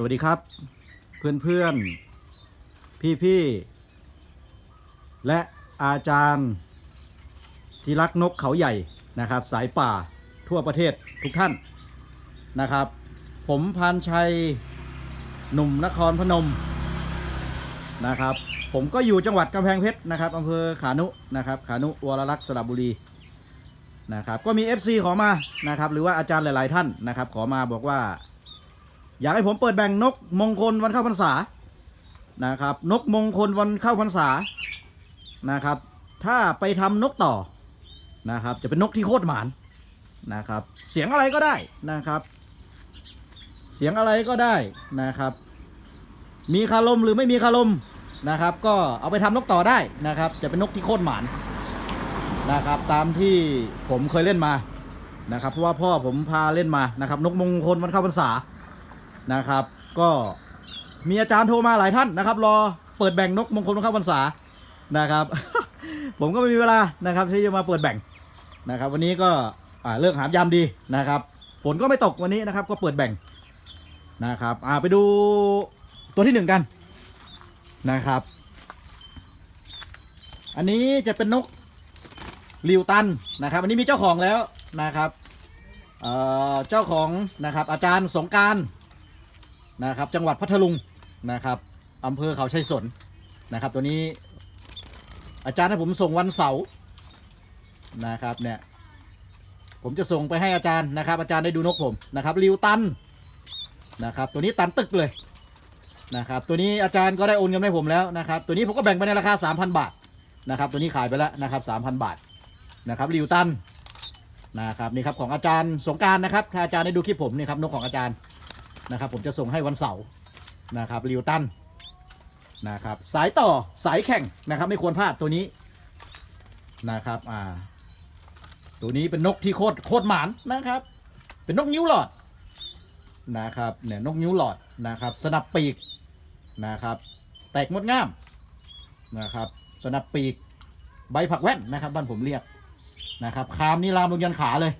สวัสดีครับ เพื่อนเพื่อนพี่พี่ๆและอาจารย์ที่รักนกเขาใหญ่นะครับ สายป่าทั่วประเทศทุกท่านนะครับ ผมพานชัยหนุ่มนครพนมนะครับ ผมก็อยู่จังหวัดกำแพงเพชรนะครับอำเภอขานุนะครับขานุวรลักษ์สระบุรีนะครับ ก็มี FC ขอมานะครับ หรือว่าอาจารย์หลาย ๆ ท่านนะครับ ขอมาบอกว่า อยากให้ผมเปิดแบ่งนกมงคลวันเข้าพรรษานะครับ นกมงคลวันเข้าพรรษานะครับ ถ้าไปทำนกต่อนะครับ จะเป็นนกที่โคตรหมานนะครับ เสียงอะไรก็ได้นะครับ เสียงอะไรก็ได้นะครับ มีคารมหรือไม่มีคารมนะครับ ก็เอาไปทำนกต่อได้นะครับ จะเป็นนกที่โคตรหมานนะครับ ตามที่ผมเคยเล่นมานะครับ เพราะว่าพ่อผมพาเล่นมานะครับ นกมงคลวันเข้าพรรษา นะครับ ก็มีอาจารย์โทรมาหลายท่านนะครับ รอเปิดแบ่งนกมงคลเข้าพรรษานะครับ ผมก็ไม่มีเวลานะครับที่จะมาเปิดแบ่งนะครับ วันนี้ก็เลิกหามยามดีนะครับ ฝนก็ไม่ตกวันนี้นะครับ ก็เปิดแบ่งนะครับไปดูตัวที่หนึ่งกันนะครับ อันนี้จะเป็นนกลิวตันนะครับ อันนี้มีเจ้าของแล้วนะครับเเจ้าของนะครับอาจารย์สงการ นะครับ จังหวัดพัทลุงนะครับอำเภอเขาชัยสนนะครับ ตัวนี้อาจารย์ให้ผมส่งวันเสาร์นะครับเนี่ยผมจะส่งไปให้อาจารย์นะครับ อาจารย์ได้ดูนกผมนะครับริวตันนะครับ ตัวนี้ตันตึกเลยนะครับ ตัวนี้อาจารย์ก็ได้โอนเงินให้ผมแล้วนะครับ ตัวนี้ผมก็แบ่งไปในราคา 3,000 บาทนะครับ ตัวนี้ขายไปแล้วนะครับ 3,000 บาทนะครับริวตันนะครับนี่ครับของอาจารย์สงการนะครับถ้าอาจารย์ได้ดูคลิปผมนี่ครับนกของอาจารย์ นะครับ ผมจะส่งให้วันเสาร์นะครับริวตันนะครับ สายต่อสายแข่งนะครับ ไม่ควรพลาดตัวนี้นะครับอ่าตัวนี้เป็นนกที่โคตรโคตรหมานนะครับ เป็นนกนิ้วหลอดนะครับเนี่ยนกนิ้วหลอดนะครับ สนับปีกนะครับ แตกงดงามนะครับสนับปีกใบผักแว่นนะครับบ้านผมเรียกนะครับคามนี่ลามลงยันขาเลย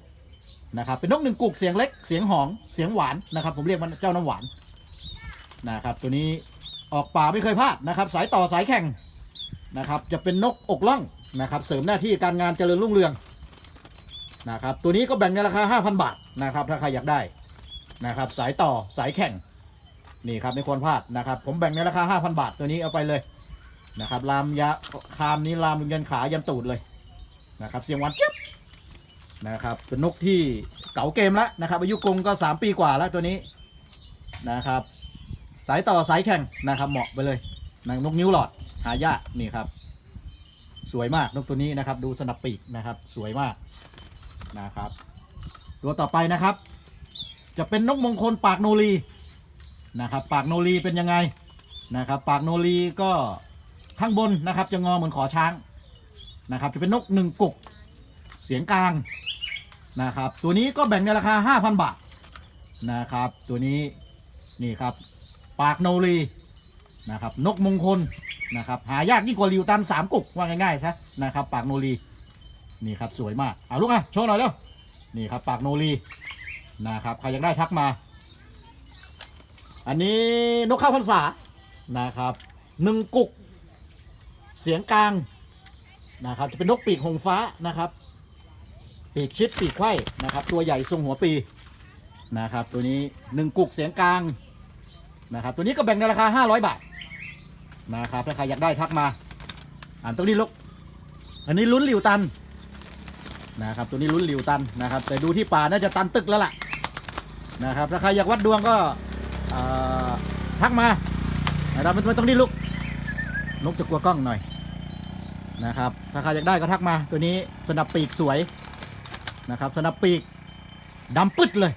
นะครับเป็นนกหนึ่งกุกเสียงเล็กเสียงหองเสียงหวานนะครับ ผมเรียกมันเจ้าน้ำหวานนะครับ ตัวนี้ออกป่าไม่เคยพลาดนะครับ สายต่อสายแข่งนะครับ จะเป็นนกอกล่องนะครับ เสริมหน้าที่การงานเจริญรุ่งเรืองนะครับ ตัวนี้ก็แบ่งในราคา 5,000 บาทนะครับ ถ้าใครอยากได้นะครับ สายต่อสายแข่งนี่ครับไม่ควรพลาดนะครับ ผมแบ่งในราคา 5,000 บาทตัวนี้เอาไปเลยนะครับลามยาคามนี้ลามยันขายันตูดเลยนะครับ เสียงหวานเจี๊ยบ นะครับ เป็นนกที่เก่าเกมแล้วนะครับ อายุกรงก็ 3 ปีกว่าแล้วตัวนี้นะครับ สายต่อสายแข่งนะครับเหมาะไปเลยนางนกนิ้วหลอดหายากนี่ครับ สวยมากนกตัวนี้นะครับ ดูสนับปีกนะครับ สวยมากนะครับ ตัวต่อไปนะครับ จะเป็นนกมงคลปากโนรีนะครับ ปากโนรีเป็นยังไงนะครับ ปากโนรีก็ข้างบนนะครับ จะงอเหมือนขอช้างนะครับ จะเป็นนกหนึ่งกุกเสียงกลาง นะครับ ตัวนี้ก็แบ่งในราคา 5,000 บาทนะครับ ตัวนี้นี่ครับ ปากโนรีนะครับ นกมงคลนะครับ หายากยิ่งกว่าริวตันสามกุกว่าง่ายๆซะนะครับ ปากโนรีนี่ครับสวยมากเอาลูกอะโชว์หน่อยเร็วนี่ครับ ปากโนรีนะครับใครอยากได้ทักมา อันนี้นกข้าวพรรษานะครับหนึ่งกุกเสียงกลางนะครับจะเป็นนกปีกหงฟ้านะครับ ปีกชิดปีกไขว้นะครับ ตัวใหญ่ทรงหัวปีนะครับ ตัวนี้หนึ่งกุกเสียงกลางนะครับ ตัวนี้ก็แบ่งในราคา 500 บาทนะครับถ้าใครอยากได้ทักมา อ่านตรงนี้ลูกอันนี้ลุ้นหลิวตันนะครับ ตัวนี้ลุ้นหลิวตันนะครับ แต่ดูที่ป่าน่าจะตันตึกแล้วล่ะนะครับถ้าใครอยากวัดดวงก็ทักมานะครับไม่ต้องนี่ลูกนกจะกลัวกล้องหน่อยนะครับถ้าใครอยากได้ก็ทักมา ตัวนี้สนับปีกสวย นะครับสนับปีกดำปึ๊ดเลย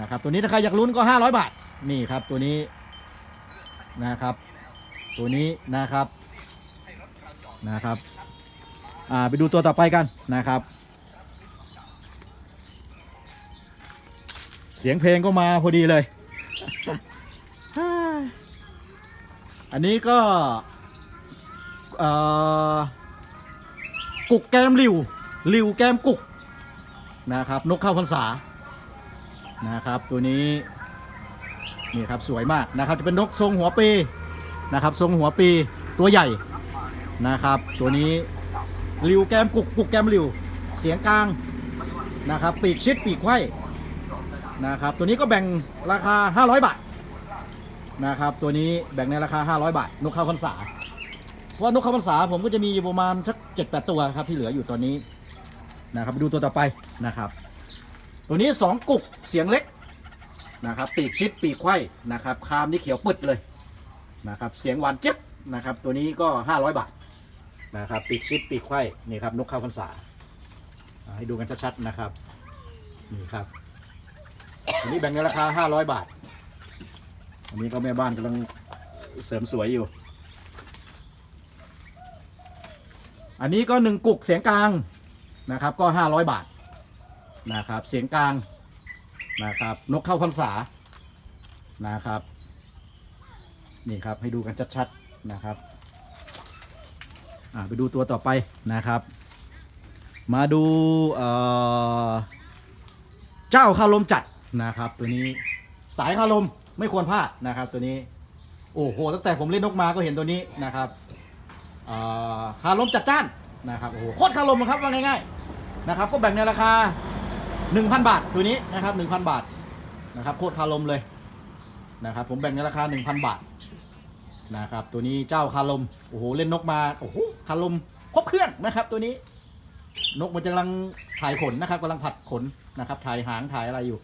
นะครับตัวนี้ถ้าใครอยากลุ้นก็ 500 บาทนี่ครับตัวนี้นะครับ ตัวนี้นะครับนะครับอ่าไปดูตัวต่อไปกันนะครับ เสียงเพลงก็มาพอดีเลย อันนี้ก็กุกแกมริวริวแกมกุก นะครับ นกเข้าพรรษานะครับ ตัวนี้นี่ครับสวยมากนะครับจะเป็นนกทรงหัวปีนะครับทรงหัวปีตัวใหญ่นะครับ ตัวนี้ริวแก้มกุกกุกแก้มริวเสียงกลางนะครับปีกชิดปีกไขว้นะครับตัวนี้ก็แบ่งราคา 500 บาทนะครับตัวนี้แบ่งในราคา 500 บาท นกเข้าพรรษาเพราะนกเข้าพรรษาผมก็จะมีอยู่ประมาณสักเจ็ดแปดตัวครับที่เหลืออยู่ตอนนี้ นะครับไปดูตัวต่อไปนะครับ ตัวนี้สองกุกเสียงเล็กนะครับ ปีกชิดปีกไขว้นะครับคามนี่เขียวปึดเลยนะครับ เสียงหวานเจ็บนะครับ ตัวนี้ก็ 500 บาทนะครับ ปีกชิดปีกไขว้นี่ครับนกข้าวพรรษาให้ดูกันชัดๆนะครับนี่ครับตัวนี้แบ่งในราคา 500 บาท อันนี้ก็แม่บ้านกำลังเสริมสวยอยู่ อันนี้ก็หนึ่งกุกเสียงกลาง นะครับก็ 500 บาทนะครับเสียงกลางนะครับนกเข้าพรรษานะครับนี่ครับให้ดูกันชัดๆนะครับอ่าไปดูตัวต่อไปนะครับ มาดูเอ่อเจ้าคารมจัดนะครับ ตัวนี้สายคารมไม่ควรพลาดนะครับ ตัวนี้โอ้โหตั้งแต่ผมเล่นนกมาก็เห็นตัวนี้นะครับคารมจัดจ้าน นะครับโอ้โหโคตรคารมครับว่าง่ายๆนะครับก็แบ่งในราคา 1,000 บาทตัวนี้นะครับ1,000 บาทนะครับโคตรคาลมเลยนะครับผมแบ่งในราคา 1,000 บาทนะครับตัวนี้เจ้าคาลมโอ้โหเล่นนกมาโอ้โหคาลมครบเครื่องนะครับ ตัวนี้นกมันกำลังถ่ายขนนะครับกำลังผัดขนนะครับถ่ายหางถ่ายอะไรอยู่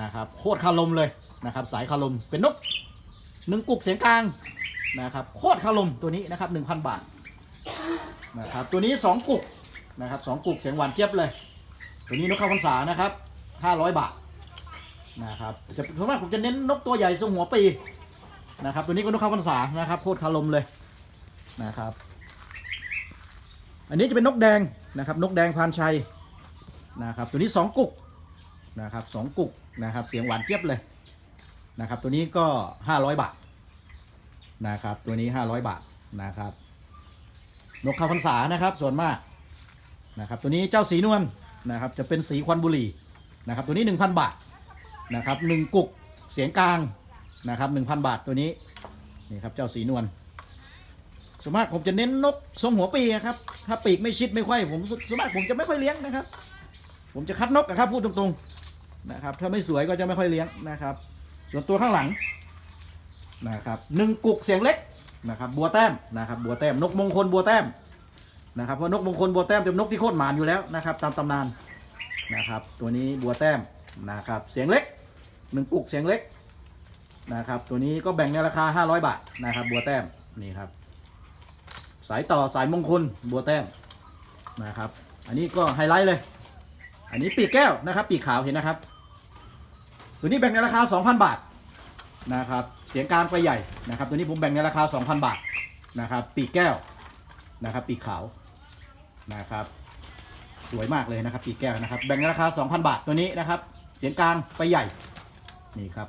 นะครับโคตรคาลมเลยนะครับสายคาลมเป็นนกหนึ่งกุกเสียงกลางนะครับโคตรคาลมตัวนี้นะครับ1,000 บาท นะครับตัวนี้สองกุกนะครับสองกุกเสียงหวานเจี๊ยบเลย ตัวนี้นกข้าวพรรษานะครับ 500 บาทนะครับจะส่วนมากผมจะเน้นนกตัวใหญ่ทรงหัวปีนะครับตัวนี้ก็นกข้าวพรรษานะครับโคตรคารมเลยนะครับ อันนี้จะเป็นนกแดงนะครับนกแดงพานชัยนะครับตัวนี้สองกุกนะครับสองกุกนะครับเสียงหวานเจี๊ยบเลยนะครับตัวนี้ก็ 500 บาทนะครับตัวนี้ 500 บาทนะครับ นกข้าวพรรษานะครับ ส่วนมากนะครับ ตัวนี้เจ้าสีนวลนะครับ จะเป็นสีควันบุหรี่นะครับ ตัวนี้ 1,000 บาทนะครับหนึ่งกุกเสียงกลางนะครับ1,000 บาทตัวนี้นี่ครับเจ้าสีนวลส่วนมากผมจะเน้นนกทรงหัวปีอะครับ ถ้าปีกไม่ชิดไม่ค่อยผมส่วนมากผมจะไม่ค่อยเลี้ยงนะครับ ผมจะคัดนกอะครับพูดตรงๆนะครับ ถ้าไม่สวยก็จะไม่ค่อยเลี้ยงนะครับ ส่วนตัวข้างหลังนะครับหนึ่งกุกเสียงเล็ก นะครับบัวแต้มนะครับบัวแต้มนกมงคลบัวแต้มนะครับเพราะนกมงคลบัวแต้มเป็นนกที่โคตรหมานอยู่แล้วนะครับตามตำนานนะครับตัวนี้บัวแต้มนะครับเสียงเล็กหนึ่งกุกเสียงเล็กนะครับตัวนี้ก็แบ่งในราคา 500 บาทนะครับบัวแต้มนี่ครับสายต่อสายมงคลบัวแต้มนะครับอันนี้ก็ไฮไลท์เลย อันนี้ปีกแก้วนะครับปีกขาวเห็นนะครับ ตัวนี้แบ่งในราคา 2,000 บาทนะครับ สียงกลางไปใหญ่นะครับ ตัวนี้ผมแบ่งในราคา 2,000 บาทนะครับ ปีกแก้วนะครับ ปีกขาวนะครับสวยมากเลยนะครับ ปีกแก้วนะครับ แบ่งในราคา 2,000 บาทตัวนี้นะครับ เสียงกลางไปใหญ่นี่ครับ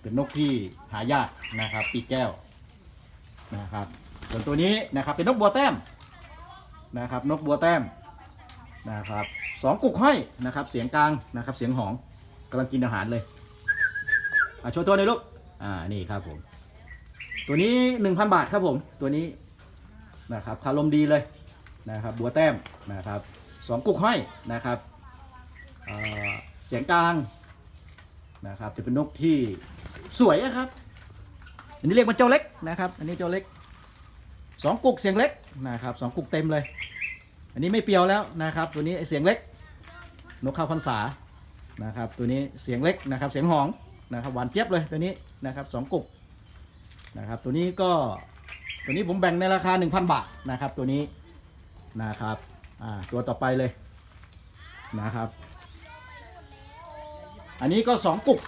เป็นนกที่หายากนะครับ ปีกแก้วนะครับ ส่วนตัวนี้นะครับเป็นนกบัวแต้มนะครับ นกบัวแต้มนะครับสองกุกห้อยนะครับ เสียงกลางนะครับ เสียงหองกำลังกินอาหารเลยอะโชว์ตัวหน่อยลูก อ่านี่ครับผม ตัวนี้1,000บาทครับผม ตัวนี้นะครับคารมดีเลยนะครับบัวแต้มนะครับสองกุกห้อยนะครับเเสียงกลางนะครับจะเป็นนกที่สวยอะครับ อันนี้เรียกว่าเจ้าเล็กนะครับ อันนี้เจ้าเล็กสองกุกเสียงเล็กนะครับสองกุกเต็มเลย อันนี้ไม่เปรียวแล้วนะครับ ตัวนี้ไอ้เสียงเล็ก นกข้าวพรรษานะครับ ตัวนี้เสียงเล็กนะครับ เสียงหอง นะครับหวานเจี๊ยบเลยตัวนี้นะครับสองกุกนะครับตัวนี้ก็ตัวนี้ผมแบ่งในราคา 1,000 บาทนะครับตัวนี้นะครับอ่าตัวต่อไปเลยนะครับ อันนี้ก็สองกุก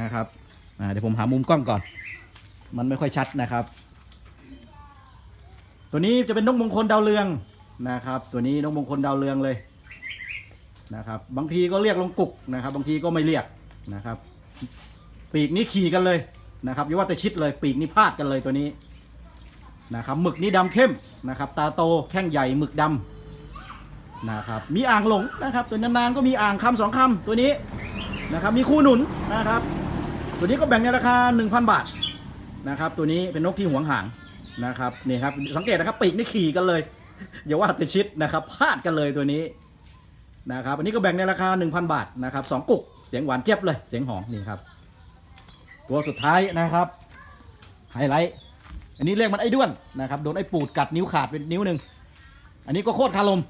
นะครับอ่าเดี๋ยวผมหามุมกล้องก่อน มันไม่ค่อยชัดนะครับ ตัวนี้จะเป็นนกมงคลดาวเรืองนะครับ ตัวนี้นกมงคลดาวเรืองเลยนะครับ บางทีก็เรียกลงกุกนะครับ บางทีก็ไม่เรียกนะครับ ปีกนี้ขี่กันเลยนะครับอย่าว่าแต่ชิดเลยปีกนี้พาดกันเลยตัวนี้นะครับหมึกนี้ดำเข้มนะครับ ตาโตแข้งใหญ่หมึกดำนะครับมีอ่างหลงนะครับ ตัวนานๆก็มีอ่างคำสองคำตัวนี้นะครับมีคู่หนุนนะครับ ตัวนี้ก็แบ่งในราคา 1,000 บาทนะครับ ตัวนี้เป็นนกที่หวงหางนะครับนี่ครับสังเกตนะครับปีกนี่ขี่กันเลยอย่าว่าแต่ชิดนะครับพลาดกันเลยตัวนี้นะครับ อันนี้ก็แบ่งในราคา 1,000 บาทนะครับสองกุกเสียงหวานเจี๊ยบเลยเสียงหอมนี่ครับ ตัวสุดท้ายนะครับไฮไลท์อันนี้เรียกมันไอ้ด้วนนะครับโดนไอ้ปูดกัดนิ้วขาดเป็นนิ้วหนึ่งอันนี้ก็โคตรคาลม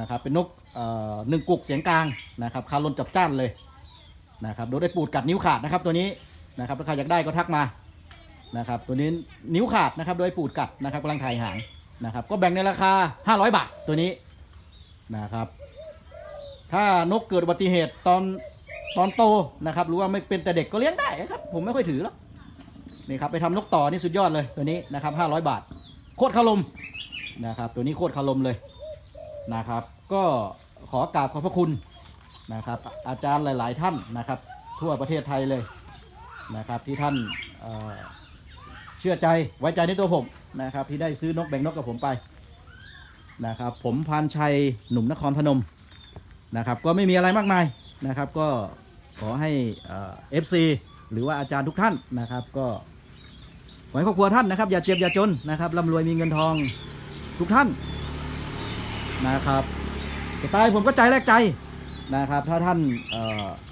นะครับเป็นนกหนึ่งกุกเสียงกลางนะครับคาลมจับจ้านเลยนะครับโดนไอ้ปูดกัดนิ้วขาดนะครับตัวนี้นะครับถ้าใครอยากได้ก็ทักมานะครับตัวนี้นิ้วขาดนะครับโดยปูดกัดนะครับกำลังถ่ายหางนะครับก็แบ่งในราคา 500 บาทตัวนี้นะครับถ้านกเกิดอุบัติเหตุตอน ตอนโตนะครับรือว่าไม่เป็นแต่เด็กก็เลี้ยงได้ครับ ผมไม่ค่อยถือหรอกนี่ครับไปทำนกต่อนี่สุดยอดเลยตัวนี้นะครับ500บาท โคตรคารมนะครับ ตัวนี้โคตรคารมเลยนะครับ ก็ขอกราบขอบพระคุณนะครับ อาจารย์หลาย ๆ ท่านนะครับ ทั่วประเทศไทยเลยนะครับ ที่ท่านเอ่อเชื่อใจไว้ใจในตัวผมนะครับ ที่ได้ซื้อนกแบ่งนกกับผมไปนะครับ ผมพานชัยหนุ่มนครพนมนะครับ ก็ไม่มีอะไรมากมาย นะครับก็ขอให้เอฟซีหรือว่าอาจารย์ทุกท่านนะครับ ก็ขอให้ครอบครัวท่านนะครับ อย่าเจ็บอย่าจนนะครับร่ำรวยมีเงินทองทุกท่านนะครับสไตล์ผมก็ใจแรกใจนะครับ ถ้าท่านเ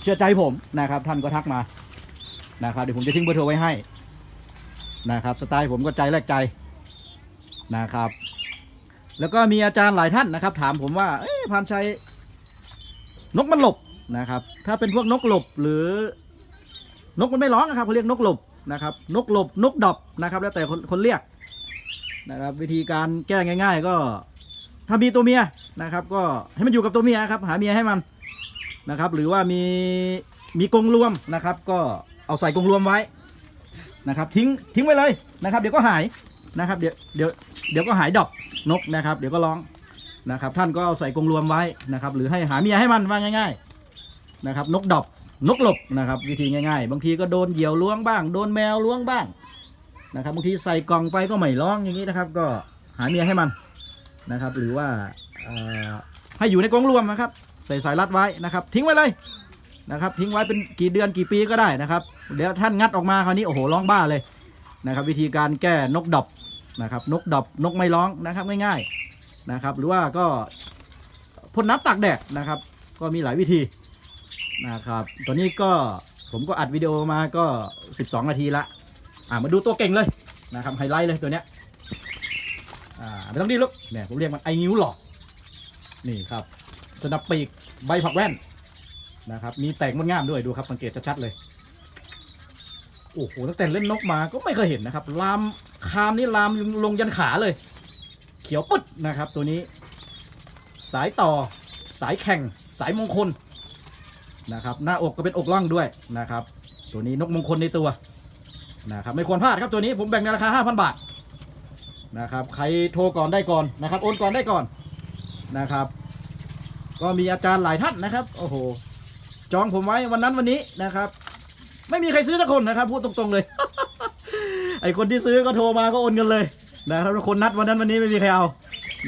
เชื่อใจผมนะครับ ท่านก็ทักมานะครับเดี๋ยวผมจะทิ้งเบอร์โทรไว้ให้นะครับสไตล์ผมก็ใจแรกใจนะครับ แล้วก็มีอาจารย์หลายท่านนะครับ ถามผมว่าเอ๊ะพานชัยนกมันหลบ นะครับ ถ้าเป็นพวกนกหลบหรือนกมันไม่ร้องนะครับเขาเรียกนกหลบนะครับ นกหลบนกดอบนะครับ แล้วแต่คนคนเรียกนะครับ วิธีการแก้ง่าย ๆ ก็ถ้ามีตัวเมียนะครับ ก็ให้มันอยู่กับตัวเมียครับ หาเมียให้มันนะครับ หรือว่ามีมีกรงรวมนะครับ ก็เอาใส่กรงรวมไว้นะครับ ทิ้งทิ้งไว้เลยนะครับ เดี๋ยวก็หายนะครับ เดี๋ยวเดี๋ยวเดี๋ยวก็หายดอกนกนะครับ เดี๋ยวก็ร้องนะครับ ท่านก็เอาใส่กรงรวมไว้นะครับ หรือให้หาเมียให้มันว่าง่าย ๆ นะครับนกดอบนกหลบนะครับ วิธีง่ายๆ บางทีก็โดนเหยี่ยวล้วงบ้าง โดนแมวล้วงบ้างนะครับบางทีใส่กล่องไปก็ไม่ร้องอย่างนี้นะครับ ก็หาเมียให้มันนะครับ หรือว่าให้อยู่ในกรงรวมนะครับ ใส่สายรัดไว้นะครับ ทิ้งไว้เลยนะครับ ทิ้งไว้เป็นกี่เดือนกี่ปีก็ได้นะครับ เดี๋ยวท่านงัดออกมาคราวนี้โอ้โหร้องบ้าเลยนะครับ วิธีการแก้นกดอบนะครับ นกดอบนกไม่ร้องนะครับง่ายๆนะครับ หรือว่าก็พ่นน้ำตากแดดนะครับ ก็มีหลายวิธี นะครับ ตอนนี้ก็ผมก็อัดวิดีโอมาก็ 12 นาทีละ อ่ามาดูตัวเก่งเลยนะครับไฮไลท์เลยตัวเนี้ย อ่าไม่ต้องดีลุกเนี่ยผมเรียกมันไอนิ้วหลอกนี่ครับสนับปีกใบผักแว่นนะครับ มีแตกงดงามด้วยดูครับสังเกตชัดๆเลย โอ้โหตั้งแต่เล่นนกมาก็ไม่เคยเห็นนะครับ ลามคามนี่ลามลงยันขาเลย เขียวปึ๊ดนะครับ ตัวนี้ สายต่อสายแข่งสายมงคล นะครับหน้าอกก็เป็นอกล่องด้วยนะครับ ตัวนี้นกมงคลในตัวนะครับไม่ควรพลาดครับตัวนี้ผมแบ่งในราคา 5,000 บาทนะครับใครโทรก่อนได้ก่อนนะครับโอนก่อนได้ก่อนนะครับ ก็มีอาจารย์หลายท่านนะครับโอ้โหจองผมไว้วันนั้นวันนี้นะครับ ไม่มีใครซื้อสักคนนะครับ พูดตรงๆเลย ไอคนที่ซื้อก็โทรมาก็โอนเงินเลยนะครับคนนัดวันนั้นวันนี้ไม่มีใครเอา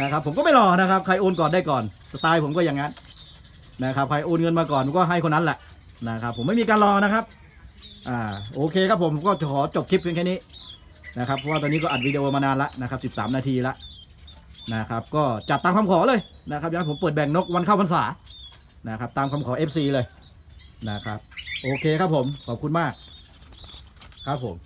นะครับผมก็ไม่รอนะครับ ใครโอนก่อนได้ก่อน สไตล์ผมก็อย่างนั้น นะครับใครโอนเงินมาก่อนก็ให้คนนั้นแหละนะครับผมไม่มีการรอนะครับอ่าโอเคครับผมก็ขอจบคลิปเพียงแค่นี้นะครับเพราะว่าตอนนี้ก็อัดวิดีโอมานานละนะครับ13 นาทีละนะครับก็จัดตามคำขอเลยนะครับย่างนั้นผมเปิดแบ่งนกวันเข้าพรรษานะครับตามคำขอ FC เลยนะครับโอเคครับผมขอบคุณมากครับผม